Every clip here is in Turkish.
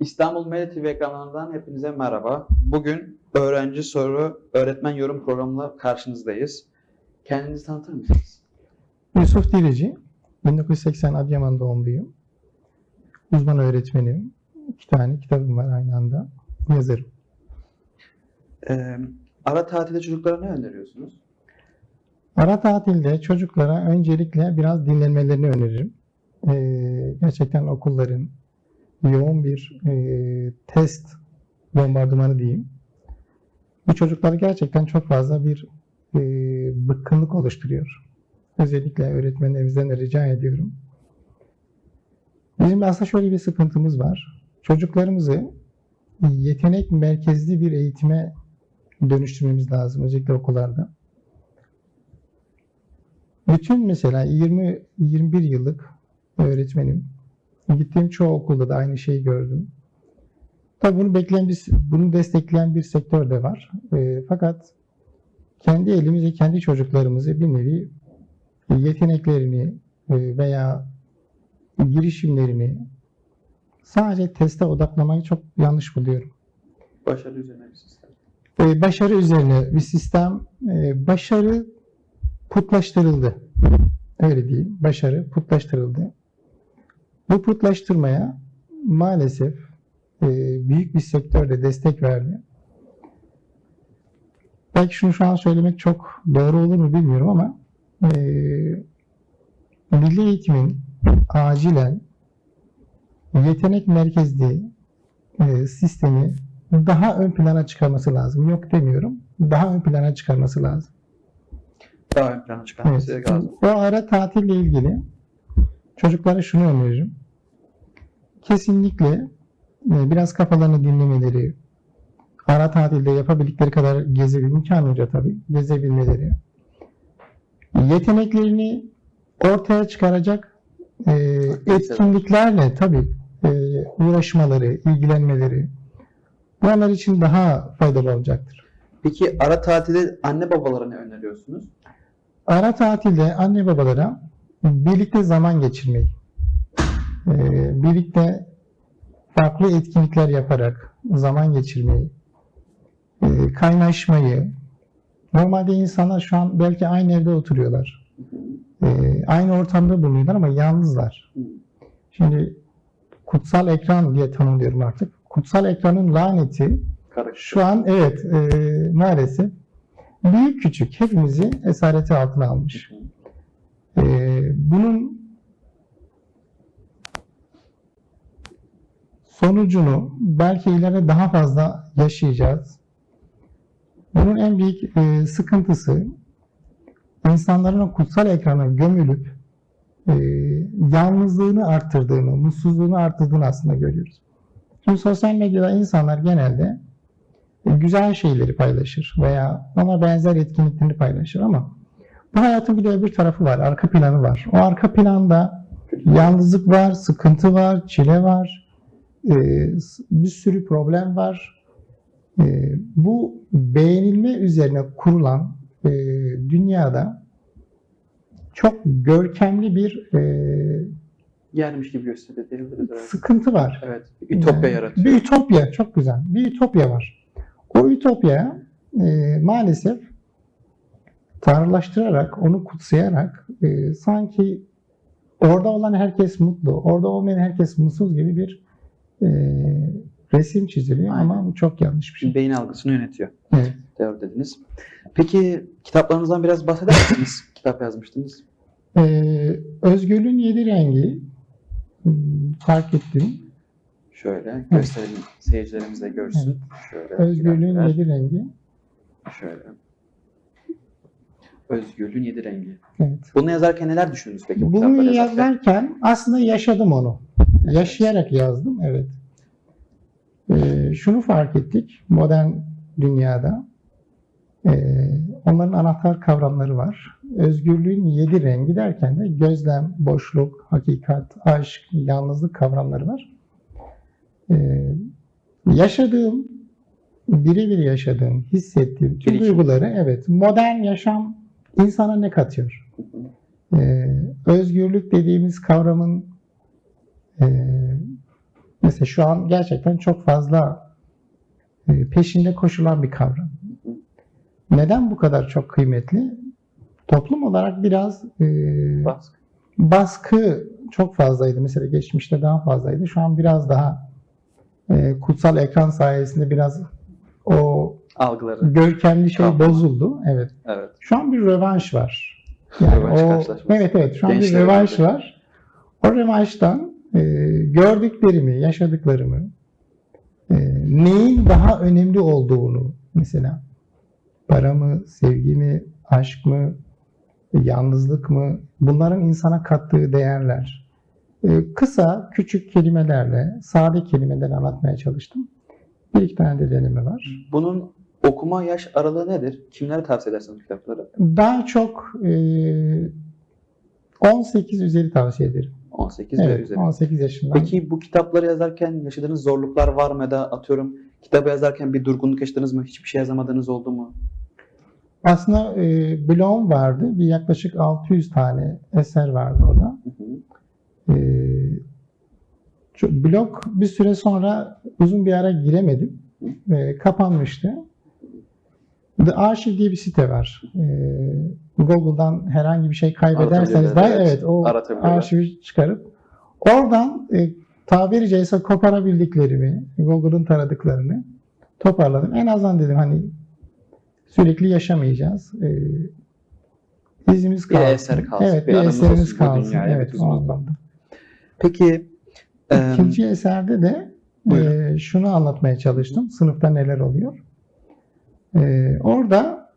İstanbul Medya TV ekranlarından hepinize merhaba. Bugün öğrenci soru öğretmen yorum programıyla karşınızdayız. Kendinizi tanıtır mısınız? Yusuf Dirici, 1980 Adıyaman doğumluyum. Uzman öğretmenim. İki tane kitabım var aynı anda. Yazarım. Ee, ara tatilde çocuklara ne öneriyorsunuz? Ara tatilde çocuklara öncelikle biraz dinlenmelerini öneririm. Ee, gerçekten okulların yoğun bir e, test bombardımanı diyeyim. Bu çocuklara gerçekten çok fazla bir e, bıkkınlık oluşturuyor. Özellikle öğretmenlerimizden de rica ediyorum. Bizim aslında şöyle bir sıkıntımız var. Çocuklarımızı yetenek merkezli bir eğitime dönüştürmemiz lazım özellikle okullarda. Bütün mesela 20 21 yıllık öğretmenim. Gittiğim çoğu okulda da aynı şeyi gördüm. Tabii bunu bekleyen bir, bunu destekleyen bir sektör de var. E, fakat kendi elimizle kendi çocuklarımızı bir nevi yeteneklerini e, veya girişimlerini sadece teste odaklamayı çok yanlış buluyorum. Başarı üzerine bir sistem. E, başarı üzerine bir sistem, e, başarı putlaştırıldı. Öyle diyeyim. Başarı putlaştırıldı. Bu putlaştırmaya maalesef e, büyük bir sektör de destek verdi. Belki şunu şu an söylemek çok doğru olur mu bilmiyorum ama e, milli eğitimin acilen yetenek merkezli e, sistemi daha ön plana çıkarması lazım. Yok demiyorum. Daha ön plana çıkarması lazım. Daha ön plana çıkarması Evet. lazım. O ara tatille ilgili çocuklara şunu öneririm. Kesinlikle e, biraz kafalarını dinlemeleri, ara tatilde yapabildikleri kadar gezebilmeleri, imkanınca tabii gezebilmeleri, yeteneklerini ortaya çıkaracak e, etkinliklerle tabii e, uğraşmaları, ilgilenmeleri bunlar için daha faydalı olacaktır. Peki ara tatilde anne babalara ne öneriyorsunuz? Ara tatilde anne babalara birlikte zaman geçirmeyi, e, birlikte farklı etkinlikler yaparak zaman geçirmeyi, e, kaynaşmayı, normalde insanlar şu an belki aynı evde oturuyorlar, e, aynı ortamda bulunuyorlar ama yalnızlar. Şimdi kutsal ekran diye tanımlıyorum artık. Kutsal ekranın laneti şu an evet maalesef büyük küçük hepimizi esareti altına almış. E, bunun sonucunu belki ileride daha fazla yaşayacağız. Bunun en büyük e, sıkıntısı insanların o kutsal ekrana gömülüp e, yalnızlığını arttırdığını, mutsuzluğunu arttırdığını aslında görüyoruz. Şimdi sosyal medyada insanlar genelde e, güzel şeyleri paylaşır veya ona benzer etkinliklerini paylaşır ama bu hayatın bir de öbür tarafı var, arka planı var. O arka planda yalnızlık var, sıkıntı var, çile var, e, bir sürü problem var. E, bu beğenilme üzerine kurulan e, dünyada çok görkemli bir Yermiş gibi herhalde. sıkıntı var. Evet. bir Ütopya Yani yaratıyor. Bir ütopya, çok güzel. Bir ütopya var. O ütopya e, maalesef tanrılaştırarak, onu kutsayarak e, sanki orada olan herkes mutlu, orada olmayan herkes mutsuz gibi bir e, resim çiziliyor Aynen. ama bu çok yanlış bir şey. Beyin algısını yönetiyor. Evet. Doğru dediniz. Peki kitaplarınızdan biraz bahseder misiniz? Kitap yazmıştınız. E, özgürlüğün yedi rengi hmm, fark ettim. Şöyle gösterelim. Seyircilerimiz de görsün. Şöyle. Özgürlüğün yedi rengi. Şöyle. Özgürlüğün yedi rengi. Evet. Bunu yazarken neler düşündünüz peki? bu Bunu yazarken? yazarken aslında yaşadım onu. Yaşayarak yazdım, evet. Ee, şunu fark ettik modern dünyada. Ee, onların anahtar kavramları var. Özgürlüğün yedi rengi derken de gözlem, boşluk, hakikat, aşk, yalnızlık kavramları var. Ee, yaşadığım, birebir yaşadığım, hissettiğim tüm duyguları evet modern yaşam insana ne katıyor? Ee, özgürlük dediğimiz kavramın e, Mesela şu an gerçekten çok fazla e, peşinde koşulan bir kavram. Neden bu kadar çok kıymetli? Toplum olarak biraz e, Baskı. baskı çok fazlaydı. Mesela geçmişte daha fazlaydı. Şu an biraz daha e, kutsal ekran sayesinde biraz o Algıları. görkemli şey Kavram. bozuldu. Evet. Evet. Şu an bir rövanş var. Yani Rövanş o, karşılaşması. evet evet şu an bir Gençler rövanş arasında. var. O rövanştan e, gördüklerimi, yaşadıklarımı, e, neyin daha önemli olduğunu mesela para mı, sevgi mi, aşk mı, yalnızlık mı bunların insana kattığı değerler. E, kısa, küçük kelimelerle, sade kelimelerle anlatmaya çalıştım. Bir iki tane de deneme var. Bunun okuma yaş aralığı nedir? Kimlere tavsiye edersiniz kitapları? Daha çok e, 18 üzeri tavsiye ederim. 18 ve Evet, üzeri. 18 yaşından. Peki bu kitapları yazarken yaşadığınız zorluklar var mı da atıyorum kitabı yazarken bir durgunluk yaşadınız mı? Hiçbir şey yazamadığınız oldu mu? Aslında e, blogum vardı. Bir yaklaşık 600 tane eser vardı orada. Hı hı. E, blog bir süre sonra uzun bir ara giremedim. E, kapanmıştı. The Archive diye bir site var. E, Google'dan herhangi bir şey kaybederseniz de evet. o arşivi çıkarıp oradan e, tabiri caizse koparabildiklerimi, Google'ın taradıklarını toparladım. En azından dedim hani sürekli yaşamayacağız. E, izimiz Bir kalsın. eser kalsın, Evet, bir bir, eserimiz kalsın. dünyaya, Evet, bir o anlamda. Peki İkinci eserde de e, şunu anlatmaya çalıştım. Sınıfta neler oluyor? E, orada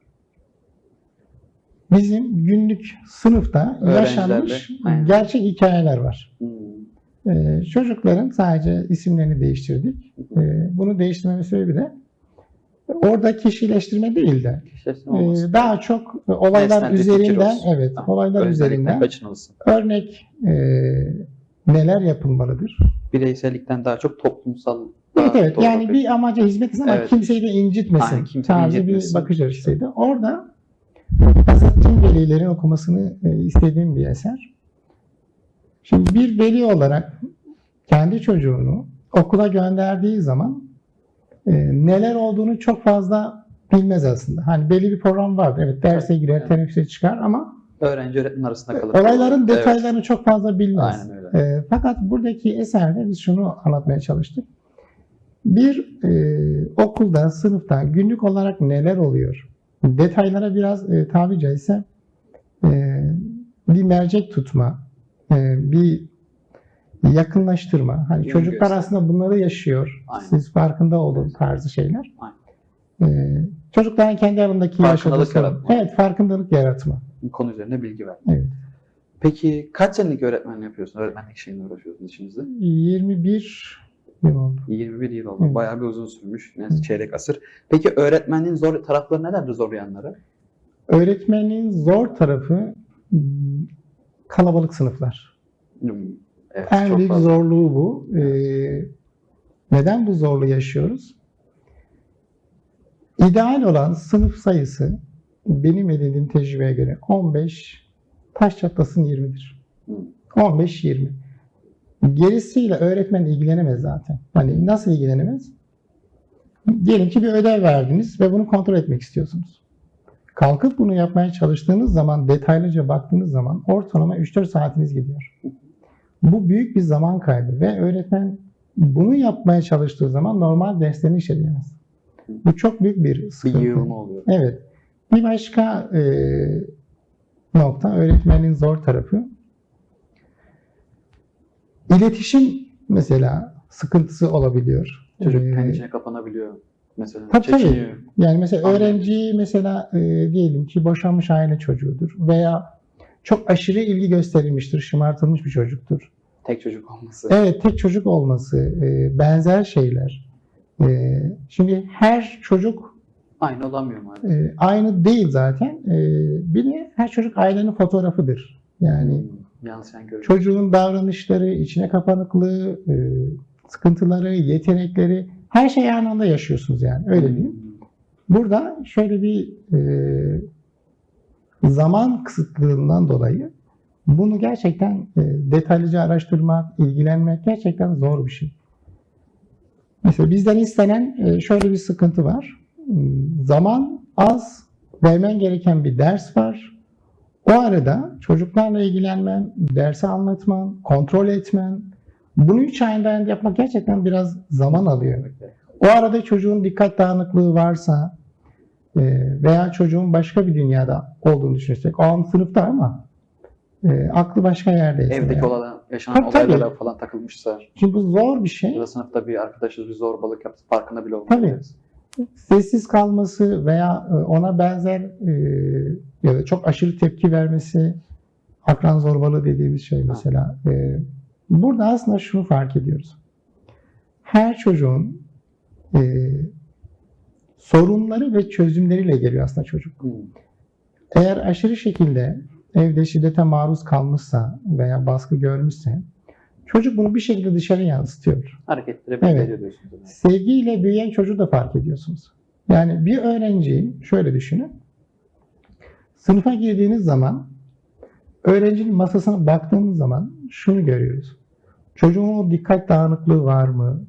bizim günlük sınıfta yaşanmış aynen. gerçek hikayeler var. hmm, E, çocukların sadece isimlerini değiştirdik. E, bunu değiştirmemin sebebi de orada kişileştirme değil de e, daha çok olaylar fikir üzerinden evet Tamam. olaylar Özellikle üzerinden kaçınılsın. örnek e, neler yapılmalıdır? Bireysellikten daha çok toplumsal Evet evet doğru yani bir amaca hizmet etsin ama Evet. kimseyi de incitmesin Aynen, kimseyi tarzı incitmesin. bir bakış açısıydı. Orada tüm velilerin okumasını e, istediğim bir eser. Şimdi bir veli olarak kendi çocuğunu okula gönderdiği zaman e, neler olduğunu çok fazla bilmez aslında. Hani belli bir program vardır. Evet derse girer, Evet. teneffüse çıkar ama öğrenci öğretmen arasında kalır. olayların Evet, detaylarını çok fazla bilmez. Aynen öyle. E, fakat buradaki eserde biz şunu anlatmaya çalıştık. Bir e, okulda, sınıfta günlük olarak neler oluyor? Detaylara biraz e, tabi caizse e, bir mercek tutma, e, bir yakınlaştırma. Hani Yön çocuklar göster. aslında bunları yaşıyor. Aynen. Siz farkında olun tarzı şeyler. Aynen. E, çocukların kendi arasındaki Farkındalık yaratma. Evet, farkındalık yaratma. Bu konu üzerine bilgi ver. Evet. Peki kaç senelik öğretmenlik yapıyorsun? Öğretmenlik şeyinle uğraşıyorsunuz işinizde? 21 yıl oldu. 21 yıl oldu. Evet. Bayağı bir uzun sürmüş. Neyse çeyrek asır. Peki öğretmenliğin zor tarafları nelerdir zorlayanları? Öğretmenin zor tarafı hmm, kalabalık sınıflar. Hmm, Evet, En büyük fazla. zorluğu bu. Ee, neden bu zorluğu yaşıyoruz? İdeal olan sınıf sayısı benim edindiğim tecrübeye göre 15, taş çatlasın 20'dir. Hmm. 15-20. Gerisiyle öğretmen ilgilenemez zaten. Hani nasıl ilgilenemez? Diyelim ki bir ödev verdiniz ve bunu kontrol etmek istiyorsunuz. Kalkıp bunu yapmaya çalıştığınız zaman, detaylıca baktığınız zaman ortalama 3-4 saatiniz gidiyor. Bu büyük bir zaman kaybı ve öğretmen bunu yapmaya çalıştığı zaman normal derslerini işleyemez. Bu çok büyük bir Bir sıkıntı. yığılma oluyor. Evet. Bir başka e, nokta öğretmenin zor tarafı. İletişim mesela sıkıntısı olabiliyor. Çocuk Ee, kendi içine kapanabiliyor. Mesela Tabii, tabii. yani mesela Anladım. öğrenci mesela e, diyelim ki boşanmış aile çocuğudur veya çok aşırı ilgi gösterilmiştir, şımartılmış bir çocuktur. Tek çocuk olması. Evet, tek çocuk olması, e, benzer şeyler. E, şimdi her çocuk Aynı olamıyor maalesef. e, aynı değil zaten. E, bir de her çocuk ailenin fotoğrafıdır. Yani Hmm, Yansıyan görüyor. çocuğun davranışları, içine kapanıklığı, e, sıkıntıları, yetenekleri her şeyi aynı anda yaşıyorsunuz yani. Öyle diyeyim. Hmm. Burada şöyle bir e, zaman kısıtlılığından dolayı bunu gerçekten e, detaylıca araştırmak, ilgilenmek gerçekten zor bir şey. Mesela bizden istenen e, şöyle bir sıkıntı var. Hmm, Zaman az, vermen gereken bir ders var. O arada çocuklarla ilgilenmen, dersi anlatman, kontrol etmen, bunu üç ayında yapmak gerçekten biraz zaman alıyor. O arada çocuğun dikkat dağınıklığı varsa e, veya çocuğun başka bir dünyada olduğunu düşünürsek, o an sınıfta ama e, aklı başka yerdeyse. Evdeki yani. olan, yaşanan Tabii, tabii. olaylara falan takılmışsa Çünkü bu zor bir şey. ya da sınıfta bir arkadaşınız bir zorbalık yaptı farkında bile Tabii. olmayabiliriz. sessiz kalması veya e, ona benzer e, ya da çok aşırı tepki vermesi akran zorbalığı dediğimiz şey mesela. E, burada aslında şunu fark ediyoruz. Her çocuğun e, sorunları ve çözümleriyle geliyor aslında çocuk. Eğer aşırı şekilde evde şiddete maruz kalmışsa veya baskı görmüşse çocuk bunu bir şekilde dışarı yansıtıyor. Hareketleri belli Evet. diyorsunuz. Sevgiyle büyüyen çocuğu da fark ediyorsunuz. Yani bir öğrenciyi şöyle düşünün. Sınıfa girdiğiniz zaman öğrencinin masasına baktığımız zaman şunu görüyoruz. Çocuğun o dikkat dağınıklığı var mı?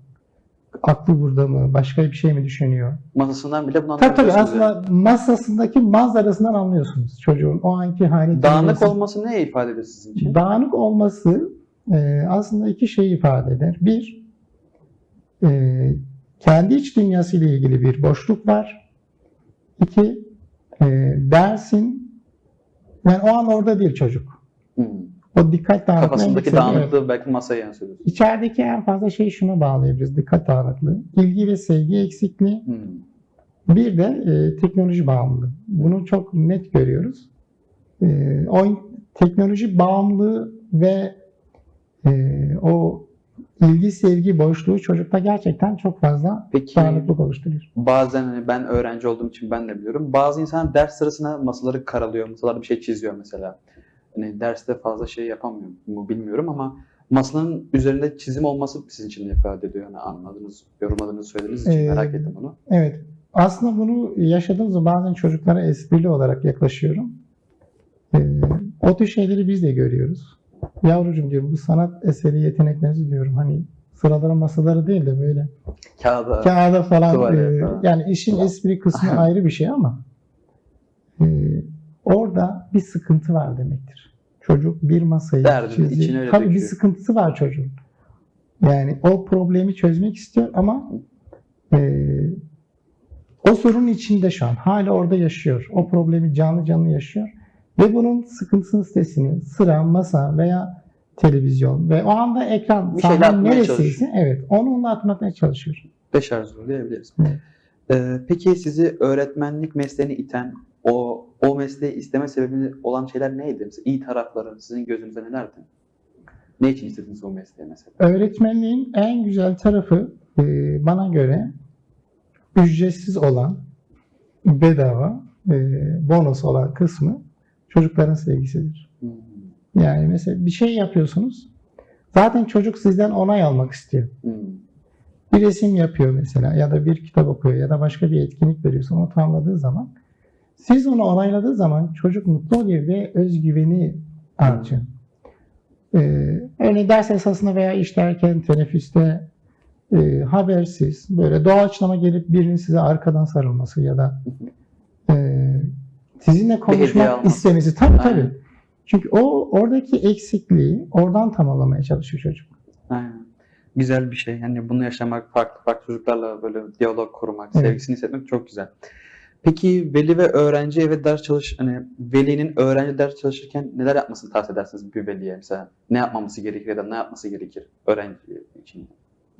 Aklı burada mı? Başka bir şey mi düşünüyor? Masasından bile bunu Tabii tabii anlayabiliyorsunuz. yani. aslında masasındaki manzarasından anlıyorsunuz çocuğun o anki hali. Dağınık olması ne ifade ediyor sizin için? Dağınık olması e, aslında iki şey ifade eder. Bir, e, kendi iç dünyası ile ilgili bir boşluk var. İki, e, dersin, yani o an orada değil çocuk. Hmm. O dikkat dağınıklığına Kafasındaki dağınıklığı belki masaya yansıyor. İçerideki en fazla şey şuna bağlayabiliriz. Dikkat dağınıklığı. İlgi ve sevgi eksikliği. Hmm. Bir de e, teknoloji bağımlılığı. Bunu çok net görüyoruz. E, o teknoloji bağımlılığı ve e, o ilgi sevgi boşluğu çocukta gerçekten çok fazla Peki dağınıklık oluşturuyor. bazen hani ben öğrenci olduğum için ben de biliyorum. Bazı insan ders sırasında masaları karalıyor, masalarda bir şey çiziyor mesela. Hani derste fazla şey yapamıyor mu bilmiyorum ama masanın üzerinde çizim olması sizin için ne ifade ediyor? Yani anladınız, yorumladığınızı söylediğiniz için Ee, merak ettim bunu. Evet. Aslında bunu yaşadığımızda bazen çocuklara esprili olarak yaklaşıyorum. E, o tür şeyleri biz de görüyoruz. Yavrucuğum diyorum bu sanat eseri yeteneklerinizi diyorum hani sıraların masaları değil de böyle Kağıda kağıda falan, e, falan. yani işin espri kısmı ayrı bir şey ama e, orada bir sıkıntı var demektir. Çocuk bir masayı içine öyle Tabii bir döküyor. sıkıntısı var çocuğun. Yani o problemi çözmek istiyor ama e, o sorunun içinde şu an. Hala orada yaşıyor. O problemi canlı canlı yaşıyor. Ve bunun sıkıntısını, stresini sıra, masa veya televizyon ve o anda ekran Bir sahnenin neresiyse evet onu onunla atmaya çalışıyor. beş arzu diyebiliriz. Evet. Ee, peki sizi öğretmenlik mesleğine iten, o o mesleği isteme sebebi olan şeyler neydi? Mesela iyi tarafları sizin gözünüzde nelerdi? Ne için istediniz o mesleği mesela? Öğretmenliğin en güzel tarafı e, bana göre ücretsiz olan, bedava, e, bonus olan kısmı çocukların sevgisidir. Hmm. Yani mesela bir şey yapıyorsunuz, zaten çocuk sizden onay almak istiyor. Hmm. Bir resim yapıyor mesela ya da bir kitap okuyor ya da başka bir etkinlik veriyorsun onu tamamladığı zaman siz onu onayladığı zaman çocuk mutlu oluyor ve özgüveni artıyor. Ee, örneğin ders esasında veya işlerken teneffüste e, habersiz böyle doğaçlama gelip birinin size arkadan sarılması ya da sizinle konuşmak istemesi tabii Aynen. tabii. Çünkü o oradaki eksikliği oradan tamamlamaya çalışıyor çocuk. Aynen. Güzel bir şey. Yani bunu yaşamak, farklı farklı çocuklarla böyle diyalog kurmak, Evet. sevgisini hissetmek çok güzel. Peki veli ve öğrenci eve ders çalış, hani velinin öğrenci ders çalışırken neler yapmasını tavsiye edersiniz bir veliye? Mesela ne yapmaması gerekir ya da ne yapması gerekir öğrenci için?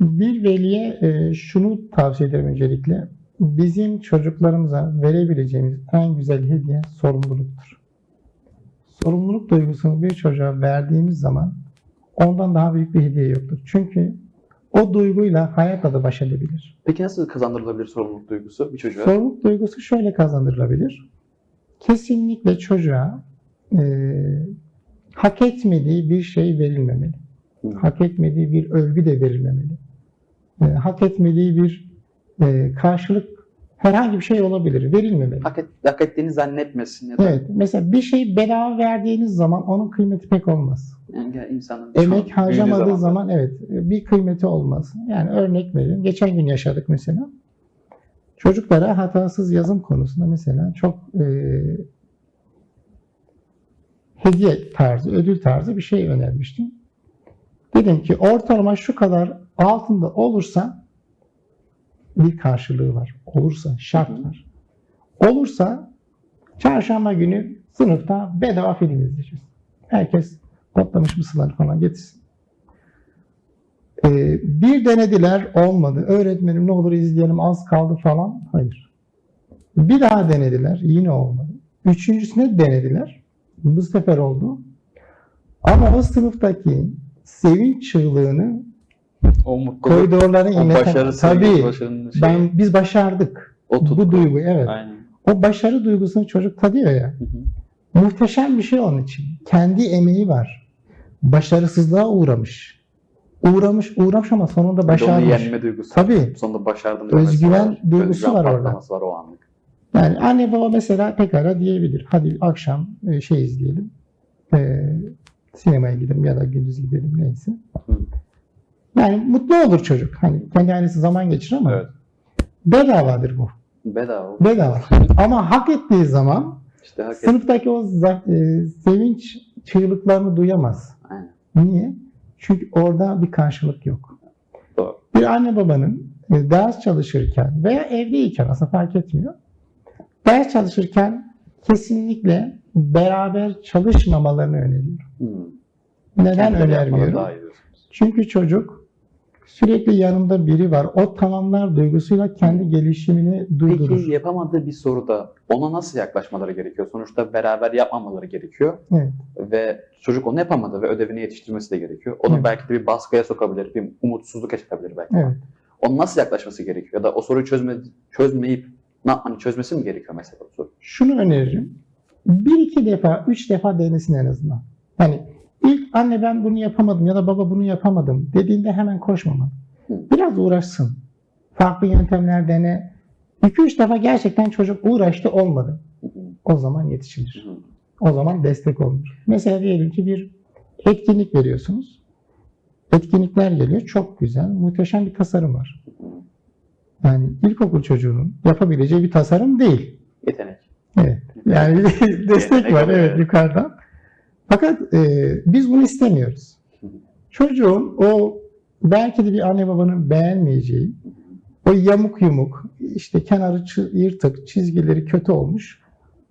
Bir veliye e, şunu tavsiye ederim öncelikle. Bizim çocuklarımıza verebileceğimiz en güzel hediye sorumluluktur. Sorumluluk duygusunu bir çocuğa verdiğimiz zaman ondan daha büyük bir hediye yoktur. Çünkü o duyguyla hayatla da baş edebilir. Peki nasıl kazandırılabilir sorumluluk duygusu bir çocuğa? Sorumluluk duygusu şöyle kazandırılabilir. Kesinlikle çocuğa e, hak etmediği bir şey verilmemeli. Hmm. hak etmediği bir övgü de verilmemeli. E, hak etmediği bir e, karşılık herhangi bir şey olabilir. Verilmemeli. Hak, et, hak ettiğini zannetmesin ya da Evet. Mesela bir şey bedava verdiğiniz zaman onun kıymeti pek olmaz. yani insanın Emek harcamadığı zaman evet bir kıymeti olmaz. Yani örnek vereyim. Geçen gün yaşadık mesela. Çocuklara hatasız yazım konusunda mesela çok e, hediye tarzı, ödül tarzı bir şey önermiştim. Dedim ki ortalama şu kadar altında olursa bir karşılığı var. Olursa, şart var. Olursa çarşamba günü sınıfta bedava film izleyeceğiz. Herkes toplamış mısırları falan getirsin. Ee, bir denediler olmadı. Öğretmenim ne olur izleyelim az kaldı falan. Hayır. Bir daha denediler yine olmadı. Üçüncüsüne denediler. Bu sefer oldu. Ama o sınıftaki sevinç çığlığını o mutluluk, koridorlara o Tabii. sevgisi, başarının şeyi, Ben, biz başardık. o tutku. Bu duygu evet. Aynen. O başarı duygusunu çocuk tadıyor ya. Hı hı. Muhteşem bir şey onun için. Kendi emeği var. Başarısızlığa uğramış. Uğramış, uğramış ama sonunda de onu başarmış. yenme duygusu. Tabii. Sonunda başardım Özgüven var. duygusu Özgüven var orada. var o anlık. Yani anne baba mesela pekala diyebilir. Hadi akşam e, şey izleyelim. E, sinemaya gidelim ya da gündüz gidelim neyse. Hı. Yani mutlu olur çocuk. Hani kendi ailesi zaman geçirir ama Evet. bedavadır bu. Bedava. Bedava. ama hak ettiği zaman İşte hak et. sınıftaki o za- e, sevinç çığlıklarını duyamaz. Aynen. Niye? Çünkü orada bir karşılık yok. Doğru. Bir anne babanın e, ders çalışırken veya evdeyken aslında fark etmiyor. Ders çalışırken kesinlikle beraber çalışmamalarını öneriyorum. Hı. Neden yapmaları önermiyorum? Çünkü çocuk sürekli yanında biri var. O tamamlar duygusuyla kendi gelişimini durdurur. Peki yapamadığı bir soruda ona nasıl yaklaşmaları gerekiyor? Sonuçta beraber yapmamaları gerekiyor. Evet. Ve çocuk onu yapamadı ve ödevini yetiştirmesi de gerekiyor. Onu Evet. belki de bir baskıya sokabilir, bir umutsuzluk yaşatabilir belki. Evet. Onun nasıl yaklaşması gerekiyor? Ya da o soruyu çözme, çözmeyip ne hani çözmesi mi gerekiyor mesela o soru? Şunu öneririm. Bir iki defa, üç defa denesin en azından. Yani ilk anne ben bunu yapamadım ya da baba bunu yapamadım dediğinde hemen koşmamalı. Biraz uğraşsın. Farklı yöntemler dene. İki üç defa gerçekten çocuk uğraştı olmadı. O zaman yetişilir. O zaman destek olunur. Mesela diyelim ki bir etkinlik veriyorsunuz. Etkinlikler geliyor. Çok güzel. Muhteşem bir tasarım var. Yani ilkokul çocuğunun yapabileceği bir tasarım değil. Yetenek. Evet. Yani destek Yetenek var evet. yukarıdan. Fakat e, biz bunu istemiyoruz. Çocuğun o belki de bir anne babanın beğenmeyeceği o yamuk yumuk işte kenarı yırtık çizgileri kötü olmuş.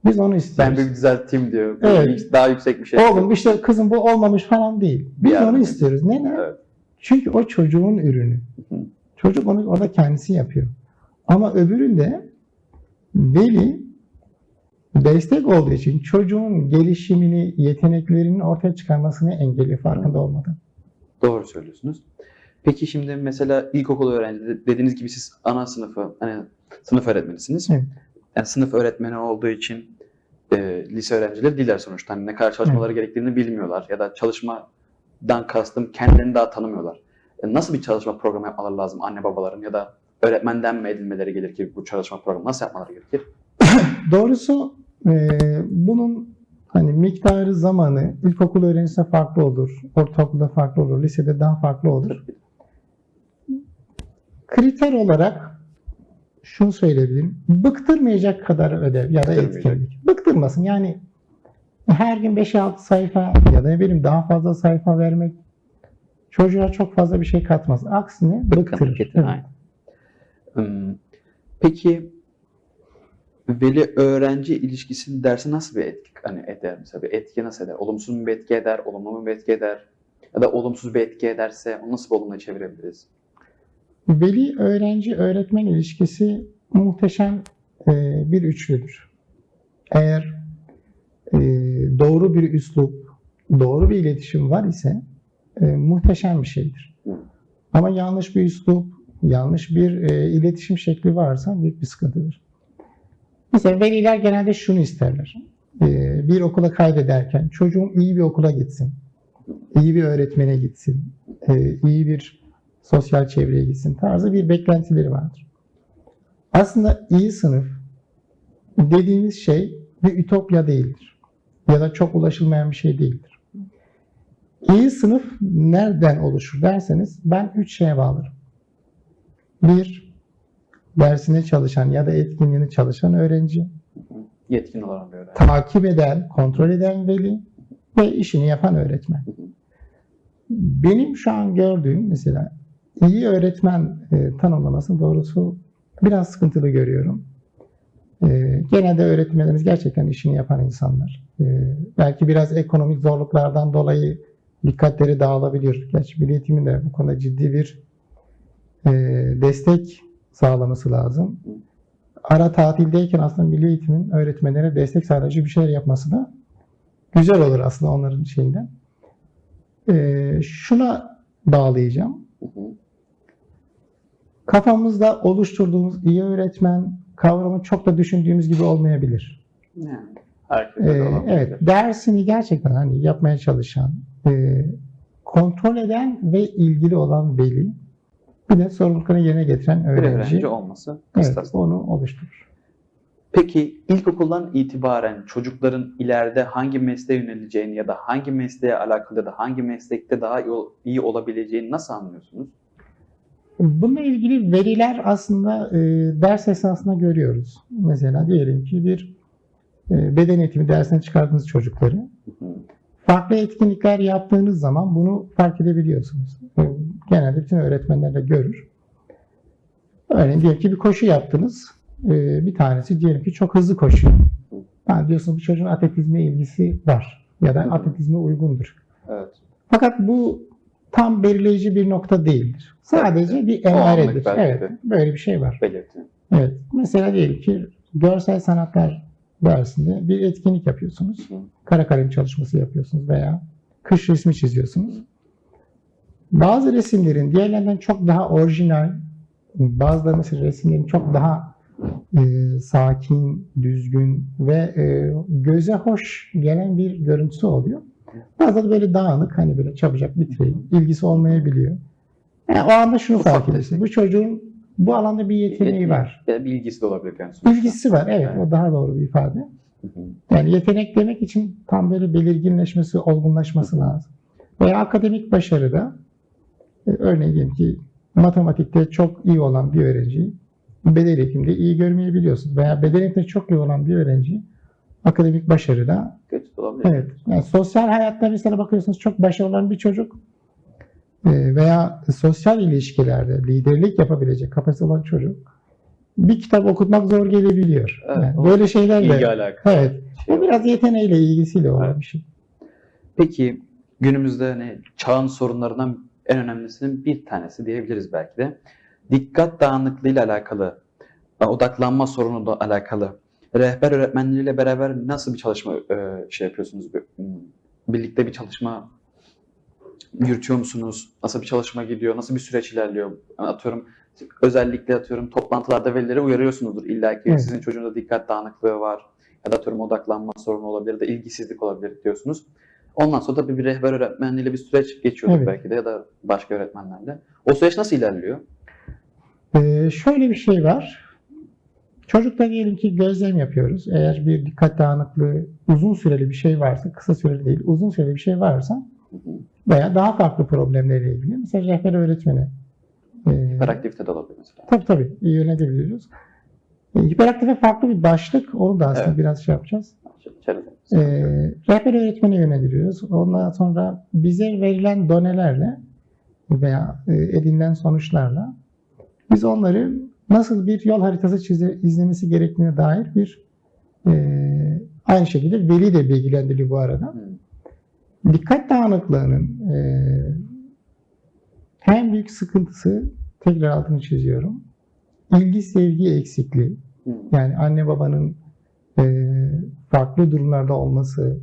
Biz onu Ben istiyoruz. bir düzelteyim diyor. Evet. Daha yüksek bir şey. Oğlum işte kızım bu olmamış falan değil. Biz Yani. onu istiyoruz. Neden? Evet. Çünkü o çocuğun ürünü. Çocuk onu orada kendisi yapıyor. Ama öbüründe veli destek olduğu için çocuğun gelişimini, yeteneklerinin ortaya çıkarmasını engelliyor farkında olmadan. Doğru söylüyorsunuz. Peki şimdi mesela ilkokul öğrenci dediğiniz gibi siz ana sınıfı hani sınıf öğretmenisiniz. Evet. Yani sınıf öğretmeni olduğu için e, lise öğrencileri değiller sonuçta. Hani ne kadar çalışmaları gerektiğini bilmiyorlar ya da çalışmadan kastım kendilerini daha tanımıyorlar. E, nasıl bir çalışma programı yapmaları lazım anne babaların ya da öğretmenden mi edinmeleri gerekir bu çalışma programı nasıl yapmaları gerekir? Doğrusu e, bunun hani miktarı zamanı ilkokul öğrencisine farklı olur, ortaokulda farklı olur, lisede daha farklı olur. Kriter olarak şunu söyleyebilirim. Bıktırmayacak kadar ödev ya da etkinlik. Bıktırmasın. Yani her gün 5-6 sayfa ya da ne bileyim daha fazla sayfa vermek çocuğa çok fazla bir şey katmaz. Aksine bıktırır. Evet. aynen. Hmm, Peki veli öğrenci ilişkisi dersi nasıl bir etki hani eder mesela bir etki nasıl eder? Olumsuz mu bir etki eder, olumlu mu bir etki eder? Ya da olumsuz bir etki ederse onu nasıl bir olumla çevirebiliriz? Veli öğrenci öğretmen ilişkisi muhteşem e, bir üçlüdür. Eğer e, doğru bir üslup, doğru bir iletişim var ise e, muhteşem bir şeydir. Ama yanlış bir üslup, yanlış bir iletişim şekli varsa büyük bir sıkıntıdır. Mesela veliler genelde şunu isterler. E, bir okula kaydederken çocuğum iyi bir okula gitsin, iyi bir öğretmene gitsin, e, iyi bir sosyal çevreye gitsin tarzı bir beklentileri vardır. aslında iyi sınıf dediğimiz şey bir ütopya değildir. Ya da çok ulaşılmayan bir şey değildir. İyi sınıf nereden oluşur derseniz ben üç şeye bağlarım. Bir, dersine çalışan ya da etkinliğini çalışan öğrenci, Yetkin olan bir öğrenci. takip eden, kontrol eden veli ve işini yapan öğretmen. Benim şu an gördüğüm mesela iyi öğretmen e, tanımlaması doğrusu biraz sıkıntılı görüyorum. E, genelde öğretmenlerimiz gerçekten işini yapan insanlar. E, belki biraz ekonomik zorluklardan dolayı dikkatleri dağılabilir. Gerçi Milli Eğitim'in de bu konuda ciddi bir e, destek sağlaması lazım. Ara tatildeyken aslında Milli Eğitim'in öğretmenlere destek sağlayıcı bir şeyler yapması da güzel olur aslında onların şeyinden. E, şuna bağlayacağım kafamızda oluşturduğumuz iyi öğretmen kavramı çok da düşündüğümüz gibi olmayabilir. Yani Ee, evet, dersini gerçekten hani yapmaya çalışan, e, kontrol eden ve ilgili olan veli, bir de sorumluluklarını yerine getiren öğrenci, öğrenci olması evet, onu oluşturur. Peki ilkokuldan itibaren çocukların ileride hangi mesleğe yöneleceğini ya da hangi mesleğe alakalı da hangi meslekte daha iyi, ol- iyi olabileceğini nasıl anlıyorsunuz? Bununla ilgili veriler aslında e, ders esasında görüyoruz. Mesela diyelim ki bir e, beden eğitimi dersine çıkardığınız çocukları farklı etkinlikler yaptığınız zaman bunu fark edebiliyorsunuz. Genelde bütün öğretmenler de görür. Örneğin diyelim ki bir koşu yaptınız. E, Bir tanesi diyelim ki çok hızlı koşuyor. Ha, diyorsunuz bu çocuğun atletizme ilgisi var ya da atletizme uygundur. Evet. Fakat bu tam belirleyici bir nokta değildir. Sadece bir O anlık emaredir. Evet, de. böyle bir şey var. Belirtti. Evet. Mesela diyelim ki görsel sanatlar dersinde bir etkinlik yapıyorsunuz. Hı. Kara kalem çalışması yapıyorsunuz veya kış resmi çiziyorsunuz. Bazı resimlerin diğerlerinden çok daha orijinal, bazıları mesela resimlerin çok daha e, sakin, düzgün ve e, göze hoş gelen bir görüntüsü oluyor. Bazıları böyle dağınık, hani böyle çabucak bitireyim, ilgisi olmayabiliyor. Yani o anda şunu Ufak fark ediyorsun. Bu çocuğun bu alanda bir yeteneği var. Ya da bir ilgisi de olabilir yani sonuçta. İlgisi var, evet. Evet. O daha doğru bir ifade. Yani yetenek demek için tam böyle belirginleşmesi, olgunlaşması lazım. Veya akademik başarıda e, örneğin diyelim ki matematikte çok iyi olan bir öğrenciyi beden eğitimde iyi görmeyebiliyorsunuz. Veya beden eğitimde çok iyi olan bir öğrenci akademik başarıda Kötü olabilir. evet. Yani sosyal hayatta mesela bakıyorsunuz çok başarılı olan bir çocuk e, veya sosyal ilişkilerde liderlik yapabilecek kapasite olan çocuk bir kitap okutmak zor gelebiliyor. Evet, Yani böyle şeyler de İlgi alakalı. Evet. şey Bu biraz yeteneğiyle ilgisiyle olan Evet. bir şey. Peki günümüzde hani çağın sorunlarından en önemlisinin bir tanesi diyebiliriz belki de. Dikkat dağınıklığıyla alakalı, e, odaklanma sorunu da alakalı. Rehber öğretmenleriyle beraber nasıl bir çalışma e, şey yapıyorsunuz? Hmm, Birlikte bir çalışma yürütüyor musunuz? Nasıl bir çalışma gidiyor? Nasıl bir süreç ilerliyor? Yani Atıyorum özellikle atıyorum toplantılarda velileri uyarıyorsunuzdur. İlla ki Evet. sizin çocuğunda dikkat dağınıklığı var ya da atıyorum odaklanma sorunu olabilir da ilgisizlik olabilir diyorsunuz. Ondan sonra da bir, rehber öğretmenliğiyle bir süreç geçiyordur Evet. belki de ya da başka öğretmenlerle. O süreç nasıl ilerliyor? Ee, şöyle bir şey var. Çocukta diyelim ki gözlem yapıyoruz. Eğer bir dikkat dağınıklığı uzun süreli bir şey varsa, kısa süreli değil, uzun süreli bir şey varsa veya daha farklı problemlerle ilgili. Mesela rehber öğretmeni. E, Hiperaktivite de olabilir mesela. tabii tabii yönetebiliyoruz. E, hiperaktife farklı bir başlık. Onu da aslında Evet. biraz şey yapacağız. E, rehber öğretmeni yöneliyoruz. Ondan sonra bize verilen donelerle veya e, edinilen sonuçlarla biz onları nasıl bir yol haritası çize, izlemesi gerektiğine dair bir e, aynı şekilde veli de bilgilendiriliyor bu arada. Dikkat dağınıklığının e, en büyük sıkıntısı tekrar altını çiziyorum. İlgi sevgi eksikliği. Yani anne babanın e, farklı durumlarda olması.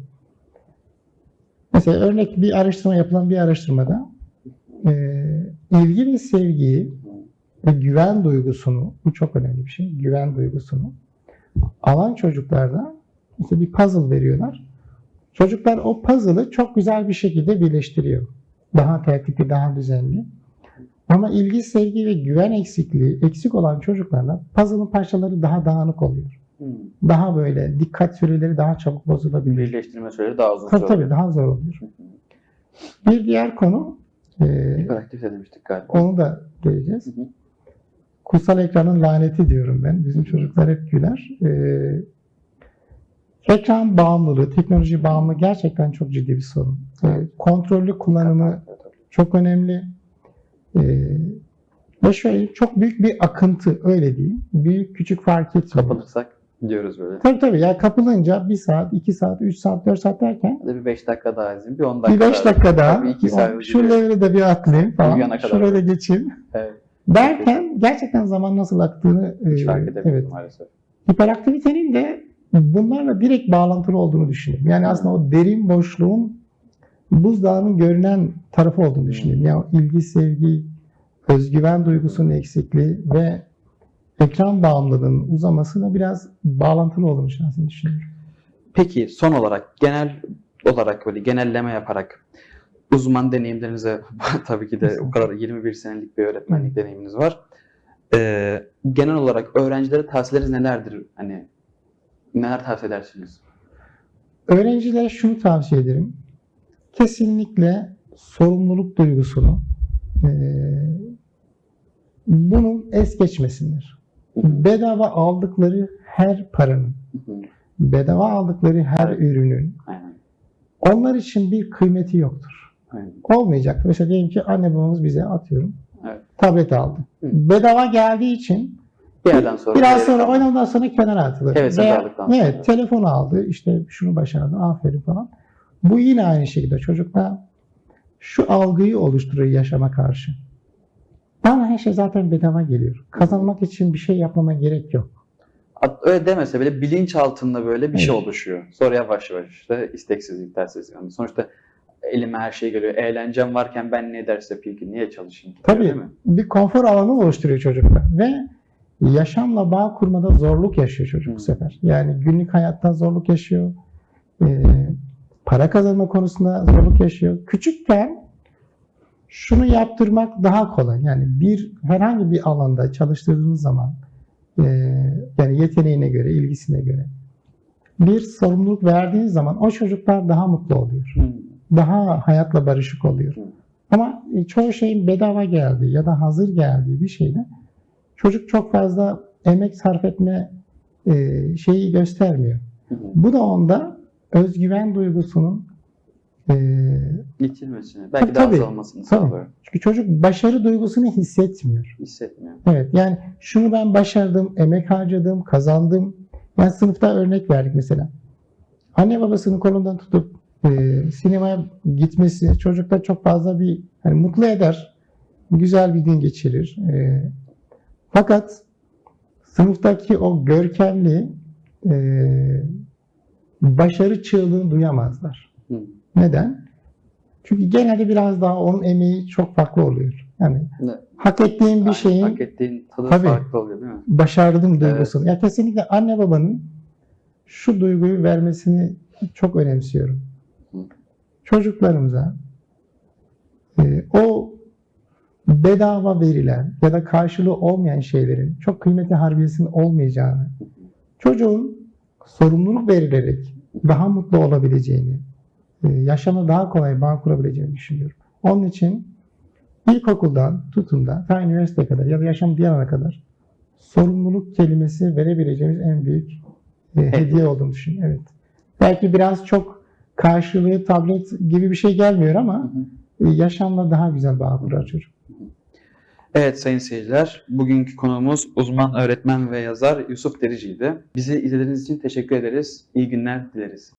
Mesela örnek bir araştırma yapılan bir araştırmada e, ilgi ve sevgiyi ve güven duygusunu, bu çok önemli bir şey, güven duygusunu alan çocuklarda işte bir puzzle veriyorlar. Çocuklar o puzzle'ı çok güzel bir şekilde birleştiriyor. Daha tertipli, daha düzenli. Ama ilgi, sevgi ve güven eksikliği eksik olan çocuklarda puzzle'ın parçaları daha dağınık oluyor. Hmm. Daha böyle dikkat süreleri daha çabuk bozulabilir. Birleştirme süreleri daha uzun Tabii tabii daha zor hı. Bir diğer konu e, Hiperaktivite demiştik galiba. onu da geleceğiz. Hı hı. Kutsal ekranın laneti diyorum ben. Bizim çocuklar hep güler. Ee, ekran bağımlılığı, teknoloji bağımlılığı gerçekten çok ciddi bir sorun. Ee, kontrollü kullanımı çok önemli. Ee, ve şöyle çok büyük bir akıntı öyle diyeyim. Büyük küçük fark etmiyor. Kapılırsak diyoruz böyle. Tabii tabii ya kapılınca 1 saat, 2 saat, 3 saat, 4 saat derken bir 5 dakika daha izleyeyim. Bir 10 dakika bir 5 dakika daha Bir 2 saat. şu levre de bir atlayayım falan. Şuraya da geçeyim. Evet. Derken gerçekten zaman nasıl aktığını Hiç e, fark evet, edemiyorum maalesef. hiperaktivitenin de bunlarla direkt bağlantılı olduğunu düşünüyorum. Yani aslında o derin boşluğun buzdağının görünen tarafı olduğunu düşünüyorum. Yani o ilgi, sevgi, özgüven duygusunun eksikliği ve ekran bağımlılığının uzamasıyla biraz bağlantılı olduğunu şahsen düşünüyorum. Peki son olarak genel olarak böyle genelleme yaparak uzman deneyimlerinize tabii ki de o kadar 21 senelik bir öğretmenlik deneyiminiz var. Ee, genel olarak öğrencilere tavsiyeleriniz nelerdir? Hani neler tavsiye edersiniz? Öğrencilere şunu tavsiye ederim. Kesinlikle sorumluluk duygusunu eee bunun es geçmesinler. Bedava aldıkları her paranın, bedava aldıkları her Evet. ürünün onlar için bir kıymeti yoktur. Olmayacak. Mesela diyelim ki anne babamız bize atıyorum. Evet. Tablet aldı. Bedava geldiği için Bir yerden sonra biraz sonra oynadıktan sonra kenara atılır. Hevesini Veya- aldıktan sonra. Evet, telefon aldı, işte şunu başardı, aferin falan. Bu yine aynı şekilde çocukta şu algıyı oluşturuyor yaşama karşı. Bana her şey zaten bedava geliyor. Kazanmak için bir şey yapmama gerek yok. Öyle demese bile bilinç altında böyle bir şey Evet. oluşuyor. Sonra yavaş yavaş işte isteksizlik, tersizlik. Yani sonuçta elime her şey geliyor. Eğlencem varken ben ne ders yapayım ki? Niye çalışayım ki? Tabii Değil mi? bir konfor alanı oluşturuyor çocukta ve yaşamla bağ kurmada zorluk yaşıyor çocuk bu sefer. Yani günlük hayatta zorluk yaşıyor. Ee, para kazanma konusunda zorluk yaşıyor. Küçükken şunu yaptırmak daha kolay. Yani bir herhangi bir alanda çalıştırdığınız zaman e, yani yeteneğine göre, ilgisine göre bir sorumluluk verdiğiniz zaman o çocuklar daha mutlu oluyor Hı. daha hayatla barışık oluyor. Hı. Ama e, çoğu şeyin bedava geldiği ya da hazır geldiği bir şeyde çocuk çok fazla emek sarf etme e, şeyi göstermiyor. Hı. Bu da onda özgüven duygusunun e, Yitirmesini, belki de Tabii, azalmasını tabii. sağlıyor. çünkü çocuk başarı duygusunu hissetmiyor. Hissetmiyor. Evet yani şunu ben başardım, emek harcadım, kazandım. Yani sınıfta örnek verdik mesela. Anne babasının kolundan tutup e, sinemaya gitmesi çocukta çok fazla bir hani mutlu eder. Güzel bir gün geçirir. E, fakat sınıftaki o görkemli e, başarı çığlığını duyamazlar. Hı. Neden? Çünkü genelde biraz daha onun emeği çok farklı oluyor. Yani Ne- hak ettiğin bir Aynen, şeyin hak ettiğin tadı Tabii. farklı oluyor değil mi? başardım duygusunu. Ya kesinlikle anne babanın şu duyguyu vermesini çok önemsiyorum. Hı. Çocuklarımıza e, o bedava verilen ya da karşılığı olmayan şeylerin çok kıymetli harbiyesinin olmayacağını, çocuğun sorumluluk verilerek daha mutlu olabileceğini, yaşama daha kolay bağ kurabileceğini düşünüyorum. Onun için ilkokuldan tutun da ta üniversiteye kadar ya da yaşam diğer ana kadar sorumluluk kelimesi verebileceğimiz en büyük e, hediye olduğunu düşünüyorum. Evet. Belki biraz çok karşılığı tablet gibi bir şey gelmiyor ama e, yaşamla daha güzel bağ kurar çocuk. Evet sayın seyirciler, bugünkü konuğumuz uzman öğretmen ve yazar Yusuf Derici'ydi. Bizi izlediğiniz için teşekkür ederiz. İyi günler dileriz.